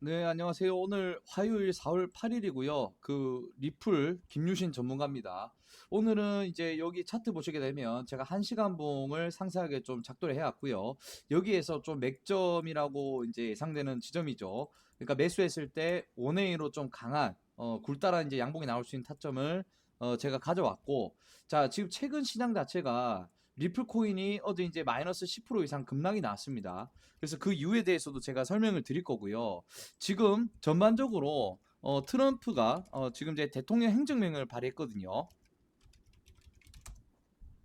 네, 안녕하세요. 오늘 화요일 4월 8일이고요. 그 리플 김유신 전문가입니다. 오늘은 이제 여기 차트 보시게 되면 제가 1시간 봉을 상세하게 좀 작도를 해왔고요. 여기에서 좀 맥점이라고 이제 예상되는 지점이죠. 그러니까 매수했을 때 원웨이로 좀 강한 어, 굴따라 이제 양봉이 나올 수 있는 타점을 어, 제가 가져왔고 자, 지금 최근 시장 자체가 리플 코인이 어제 이제 마이너스 10% 이상 급락이 나왔습니다. 그래서 그 이유에 대해서도 제가 설명을 드릴 거고요. 지금 전반적으로 어, 트럼프가 어, 지금 이제 대통령 행정명을 발의했거든요.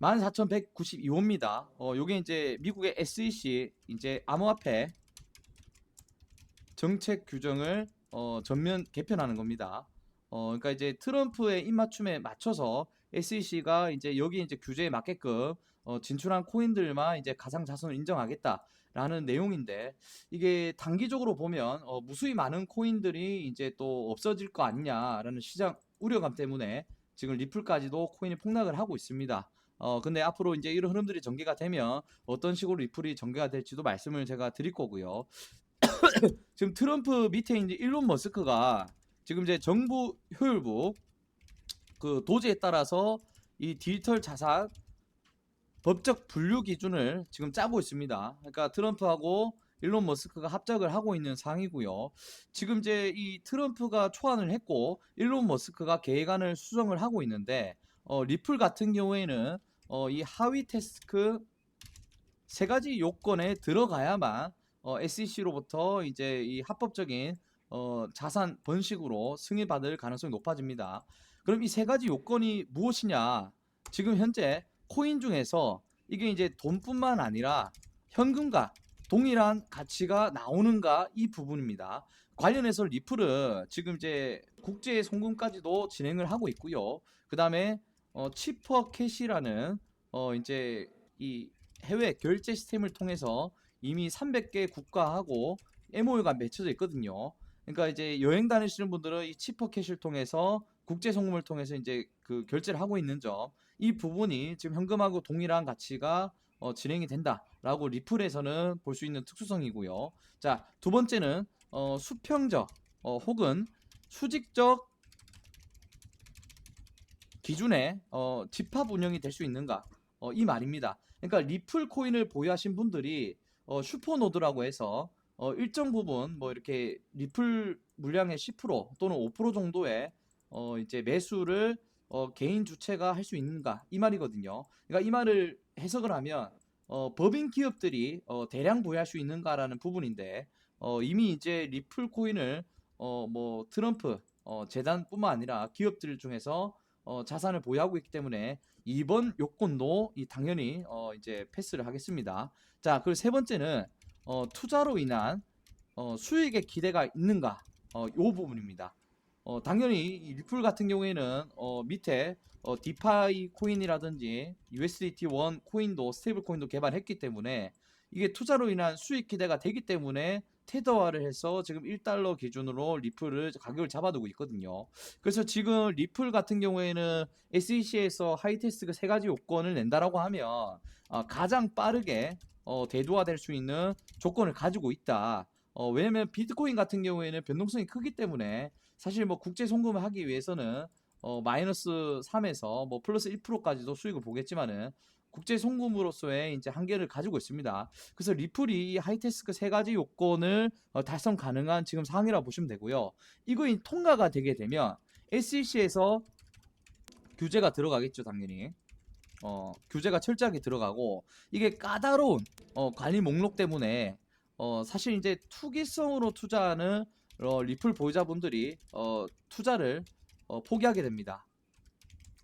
14,192호입니다. 어, 요게 이제 미국의 SEC 이제 암호화폐 정책 규정을 어, 전면 개편하는 겁니다. 어, 그러니까 이제 트럼프의 입맞춤에 맞춰서 SEC가 이제 여기 이제 규제에 맞게끔 어, 진출한 코인들만 이제 가상 자산을 인정하겠다라는 내용인데 이게 단기적으로 보면 어, 무수히 많은 코인들이 이제 또 없어질 거 아니냐라는 시장 우려감 때문에 지금 리플까지도 코인이 폭락을 하고 있습니다. 어 근데 앞으로 이제 이런 흐름들이 전개가 되면 어떤 식으로 리플이 전개가 될지도 말씀을 제가 드릴 거고요. 지금 트럼프 밑에 이제 일론 머스크가 지금 이제 정부 효율부 그 도제에 따라서 이 디지털 자산 법적 분류 기준을 지금 짜고 있습니다. 그러니까 트럼프하고 일론 머스크가 합작을 하고 있는 상황이고요. 지금 이제 이 트럼프가 초안을 했고 일론 머스크가 계획안을 수정을 하고 있는데 어, 리플 같은 경우에는 어, 이 하위 태스크 세 가지 요건에 들어가야만 어, SEC로부터 이제 이 합법적인 어, 자산 번식으로 승인받을 가능성이 높아집니다. 그럼 이 세 가지 요건이 무엇이냐? 지금 현재 코인 중에서 이게 이제 돈뿐만 아니라 현금과 동일한 가치가 나오는가 이 부분입니다. 관련해서 리플은 지금 이제 국제 송금까지도 진행을 하고 있고요. 그 다음에 어, 치퍼 캐시라는 어, 이제 이 해외 결제 시스템을 통해서 이미 300개 국가하고 MOU가 맺혀져 있거든요. 그러니까 이제 여행 다니시는 분들은 이 치퍼 캐시를 통해서 국제 송금을 통해서 이제 그 결제를 하고 있는 점, 이 부분이 지금 현금하고 동일한 가치가 어, 진행이 된다라고 리플에서는 볼 수 있는 특수성이고요. 자, 두 번째는 어, 수평적 어, 혹은 수직적 기준에 어, 집합 운영이 될 수 있는가 어, 이 말입니다. 그러니까 리플 코인을 보유하신 분들이 어, 슈퍼노드라고 해서 어, 일정 부분 뭐 이렇게 리플 물량의 10% 또는 5% 정도의 어, 이제 매수를 어, 개인 주체가 할 수 있는가 이 말이거든요. 그러니까 이 말을 해석을 하면 어, 법인 기업들이 어, 대량 보유할 수 있는가라는 부분인데 어, 이미 이제 리플 코인을 어, 뭐 트럼프 어, 재단뿐만 아니라 기업들 중에서 어, 자산을 보유하고 있기 때문에 이번 요건도 이 당연히 어, 이제 패스를 하겠습니다. 자, 그리고 세 번째는 어, 투자로 인한 어, 수익의 기대가 있는가 어, 요 부분입니다. 어, 당연히 이 리플 같은 경우에는 어, 밑에 어, 디파이 코인이라든지 USDT1 코인도 스테이블 코인도 개발했기 때문에 이게 투자로 인한 수익 기대가 되기 때문에 테더화를 해서 지금 1달러 기준으로 리플을 가격을 잡아두고 있거든요. 그래서 지금 리플 같은 경우에는 SEC에서 하이테스크 세 가지 요건을 낸다라고 하면 어, 가장 빠르게 어, 대두화될 수 있는 조건을 가지고 있다. 어, 왜냐면 비트코인 같은 경우에는 변동성이 크기 때문에 사실 뭐 국제 송금을 하기 위해서는 어, 마이너스 3에서 뭐 플러스 1%까지도 수익을 보겠지만은 국제 송금으로서의 이제 한계를 가지고 있습니다. 그래서 리플이 이 하이테스크 세 가지 요건을 어, 달성 가능한 지금 상황이라고 보시면 되고요. 이거 이 통과가 되게 되면 SEC에서 규제가 들어가겠죠, 당연히. 어, 규제가 철저하게 들어가고 이게 까다로운 어, 관리 목록 때문에 어, 사실 이제 투기성으로 투자하는 어, 리플 보유자분들이 어, 투자를 어, 포기하게 됩니다.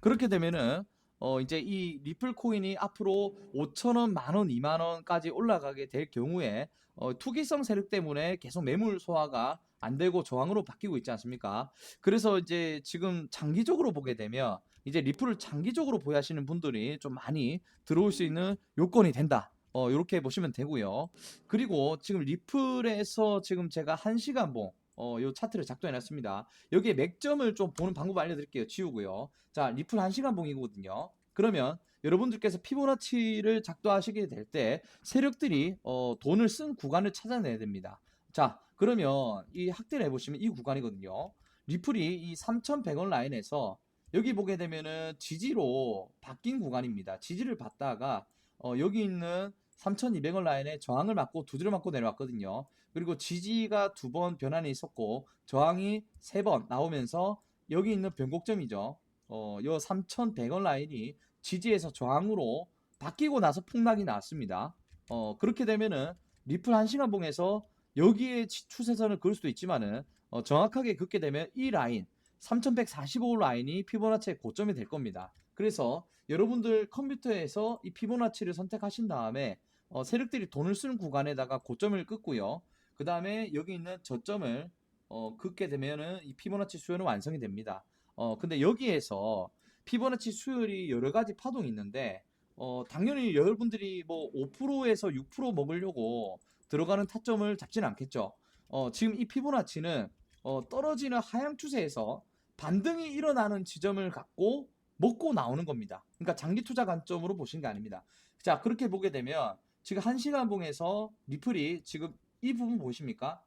그렇게 되면은 어, 이제 이 리플 코인이 앞으로 5천원, 만원, 2만원까지 올라가게 될 경우에 어, 투기성 세력 때문에 계속 매물 소화가 안 되고 저항으로 바뀌고 있지 않습니까? 그래서 이제 지금 장기적으로 보게 되면 이제 리플을 장기적으로 보유하시는 분들이 좀 많이 들어올 수 있는 요건이 된다. 어, 이렇게 보시면 되고요. 그리고 지금 리플에서 지금 제가 1시간 봉, 어, 요 차트를 작성해 놨습니다. 여기에 맥점을 좀 보는 방법 알려드릴게요. 지우고요. 자, 리플 1시간 봉이거든요. 그러면 여러분들께서 피보나치를 작도하시게 될 때 세력들이 어, 돈을 쓴 구간을 찾아내야 됩니다. 자, 그러면 이 확대를 해보시면 이 구간이거든요. 리플이 이 3,100원 라인에서 여기 보게 되면은 지지로 바뀐 구간입니다. 지지를 받다가 어, 여기 있는 3,200원 라인에 저항을 맞고 두드려 맞고 내려왔거든요. 그리고 지지가 두 번 변환이 있었고 저항이 세 번 나오면서 여기 있는 변곡점이죠. 어, 요 3,100원 라인이 지지에서 저항으로 바뀌고 나서 폭락이 나왔습니다. 어, 그렇게 되면은 리플 1시간 봉에서 여기에 치- 추세선을 그을 수도 있지만은 어, 정확하게 긋게 되면 이 라인 3145 라인이 피보나치의 고점이 될 겁니다. 그래서 여러분들 컴퓨터에서 이 피보나치를 선택하신 다음에 어, 세력들이 돈을 쓰는 구간에다가 고점을 긋고요. 그 다음에 여기 있는 저점을 어, 긋게 되면은 이 피보나치 수열은 완성이 됩니다. 어, 근데 여기에서 피보나치 수열이 여러 가지 파동이 있는데 어, 당연히 여러분들이 뭐 5%에서 6% 먹으려고 들어가는 타점을 잡지는 않겠죠. 어, 지금 이 피보나치는 어, 떨어지는 하향 추세에서 반등이 일어나는 지점을 갖고 먹고 나오는 겁니다. 그러니까 장기 투자 관점으로 보시는 게 아닙니다. 자, 그렇게 보게 되면 지금 1시간 봉에서 리플이 지금 이 부분 보십니까?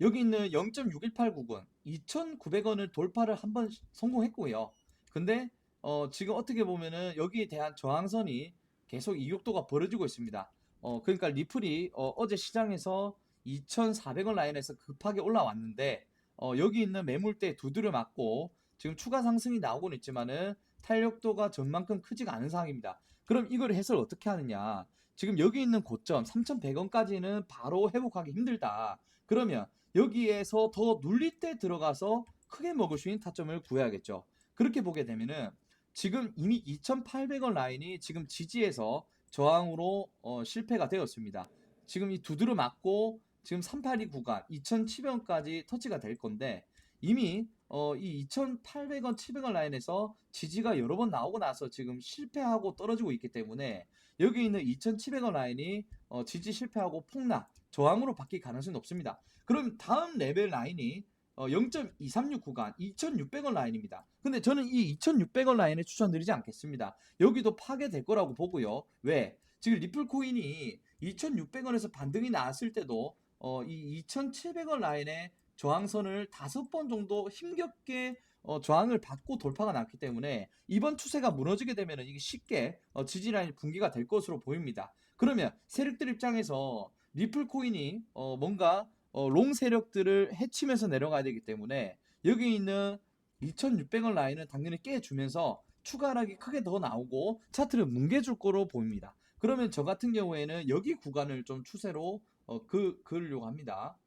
여기 있는 0.61899원 2,900원을 돌파를 한번 성공했고요. 근데 어, 지금 어떻게 보면은 여기에 대한 저항선이 계속 이격도가 벌어지고 있습니다. 어, 그러니까 리플이 어, 제 시장에서 2,400원 라인에서 급하게 올라왔는데 어, 여기 있는 매물대 두드려 맞고 지금 추가 상승이 나오고는 있지만은 탄력도가 전만큼 크지가 않은 상황입니다. 그럼 이걸 해설 어떻게 하느냐? 지금 여기 있는 고점 3,100원까지는 바로 회복하기 힘들다. 그러면 여기에서 더 눌릴 때 들어가서 크게 먹을 수 있는 타점을 구해야겠죠. 그렇게 보게 되면은 지금 이미 2,800원 라인이 지금 지지에서 저항으로 어, 실패가 되었습니다. 지금 이 두드려 맞고 지금 382 구간 2,700원까지 터치가 될 건데 이미 어, 이 2,800원, 700원 라인에서 지지가 여러 번 나오고 나서 지금 실패하고 떨어지고 있기 때문에 여기 있는 2,700원 라인이 어, 지지 실패하고 폭락, 저항으로 바뀔 가능성이 높습니다. 그럼 다음 레벨 라인이 어, 0.236 구간 2,600원 라인입니다. 근데 저는 이 2,600원 라인에 추천드리지 않겠습니다. 여기도 파괴될 거라고 보고요. 왜? 지금 리플 코인이 2,600원에서 반등이 나왔을 때도 어, 이 2,700원 라인에 저항선을 다섯 번 정도 힘겹게 어, 저항을 받고 돌파가 났기 때문에 이번 추세가 무너지게 되면 이게 쉽게 어, 지지 라인 붕괴가 될 것으로 보입니다. 그러면 세력들 입장에서 리플 코인이 어, 뭔가 어, 롱 세력들을 해치면서 내려가야 되기 때문에 여기 있는 2,600원 라인은 당연히 깨주면서 추가 하락이 크게 더 나오고 차트를 뭉개줄 거로 보입니다. 그러면 저 같은 경우에는 여기 구간을 좀 추세로 어, 그, 그으려고 합니다.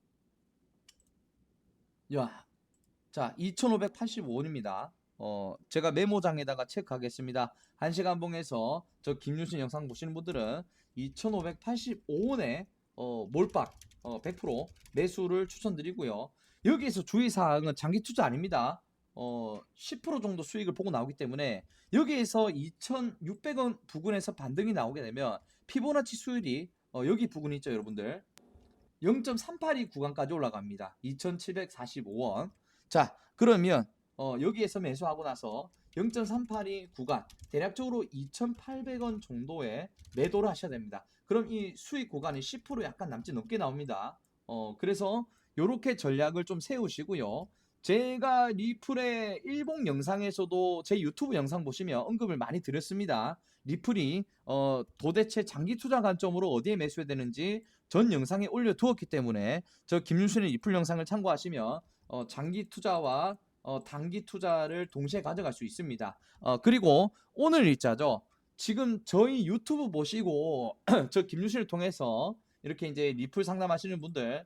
야, 자, 2,585원입니다. 어, 제가 메모장에다가 체크하겠습니다. 1시간 봉에서 저 김유신 영상 보시는 분들은 2,585원에 어, 몰빵 어, 100% 매수를 추천드리고요. 여기에서 주의사항은 장기 투자 아닙니다. 어, 10% 정도 수익을 보고 나오기 때문에 여기에서 2,600원 부근에서 반등이 나오게 되면 피보나치 수율이 어, 여기 부근 있죠, 여러분들. 0.382 구간까지 올라갑니다. 2,745원. 자, 그러면 어, 여기에서 매수하고 나서 0.382 구간, 대략적으로 2,800원 정도에 매도를 하셔야 됩니다. 그럼 이 수익 구간이 10% 약간 남짓 넘게 나옵니다. 어, 그래서 이렇게 전략을 좀 세우시고요. 제가 리플의 일봉 영상에서도 제 유튜브 영상 보시면 언급을 많이 드렸습니다. 리플이 어, 도대체 장기 투자 관점으로 어디에 매수해야 되는지 전 영상에 올려두었기 때문에 저 김윤순의 리플 영상을 참고하시면 어, 장기 투자와 어, 단기 투자를 동시에 가져갈 수 있습니다. 어, 그리고 오늘 일자죠. 지금 저희 유튜브 보시고 저 김유신을 통해서 이렇게 이제 리플 상담하시는 분들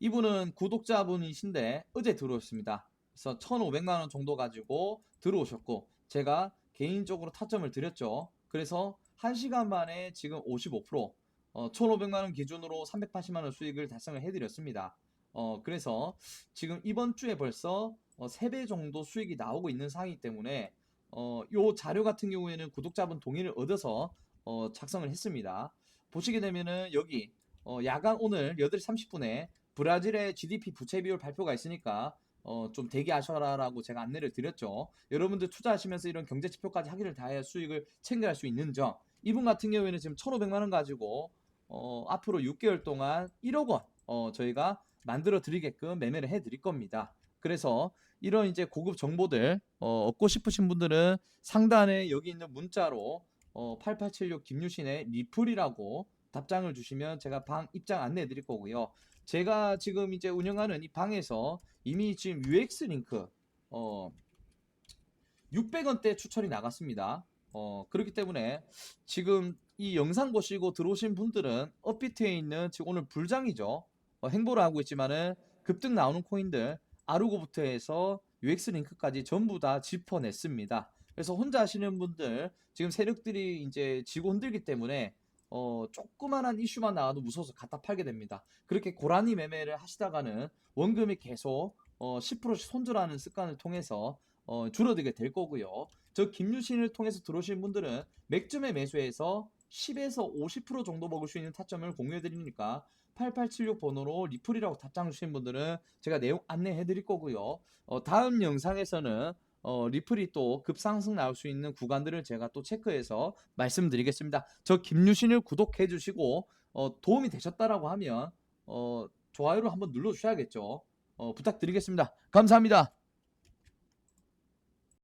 이분은 구독자분이신데 어제 들어오셨습니다. 그래서 1,500만 원 정도 가지고 들어오셨고 제가 개인적으로 타점을 드렸죠. 그래서 1시간 만에 지금 55% 어, 1,500만 원 기준으로 380만 원 수익을 달성을 해드렸습니다. 어, 그래서 지금 이번 주에 벌써 어, 3배 정도 수익이 나오고 있는 상황이기 때문에 어, 요 자료 같은 경우에는 구독자분 동의를 얻어서 어, 작성을 했습니다. 보시게 되면은 여기 어, 야간 오늘 8시 30분에 브라질의 GDP 부채 비율 발표가 있으니까 어, 좀 대기하셔라라고 제가 안내를 드렸죠. 여러분들 투자하시면서 이런 경제 지표까지 확인을 다 해야 수익을 챙겨갈 수 있는 점. 이분 같은 경우에는 지금 1,500만 원 가지고 어, 앞으로 6개월 동안 1억 원 어, 저희가 만들어 드리게끔 매매를 해 드릴 겁니다. 그래서 이런 이제 고급 정보들 어, 얻고 싶으신 분들은 상단에 여기 있는 문자로 어, 8876 김유신의 리플이라고 답장을 주시면 제가 방 입장 안내해 드릴 거고요. 제가 지금 이제 운영하는 이 방에서 이미 지금 UX 링크 어 600원대 추천이 나갔습니다. 어 그렇기 때문에 지금 이 영상 보시고 들어오신 분들은 업비트에 있는 지금 오늘 불장이죠. 어, 행보를 하고 있지만은 급등 나오는 코인들 아르고부터 해서 UX 링크까지 전부 다 짚어냈습니다. 그래서 혼자 하시는 분들 지금 세력들이 이제 지고 흔들기 때문에 어 조그만한 이슈만 나와도 무서워서 갖다 팔게 됩니다. 그렇게 고라니 매매를 하시다가는 원금이 계속 어 10%씩 손절하는 습관을 통해서 어 줄어들게 될 거고요. 저 김유신을 통해서 들어오신 분들은 맥주매 매수해서 10에서 50% 정도 먹을 수 있는 타점을 공유해 드리니까 8876 번호로 리플이라고 답장 주신 분들은 제가 내용 안내해 드릴 거고요. 어 다음 영상에서는 어, 리플이 또 급상승 나올 수 있는 구간들을 제가 또 체크해서 말씀드리겠습니다. 저 김유신을 구독해 주시고 어, 도움이 되셨다라고 하면 어, 좋아요를 한번 눌러 주셔야겠죠. 어, 부탁드리겠습니다. 감사합니다.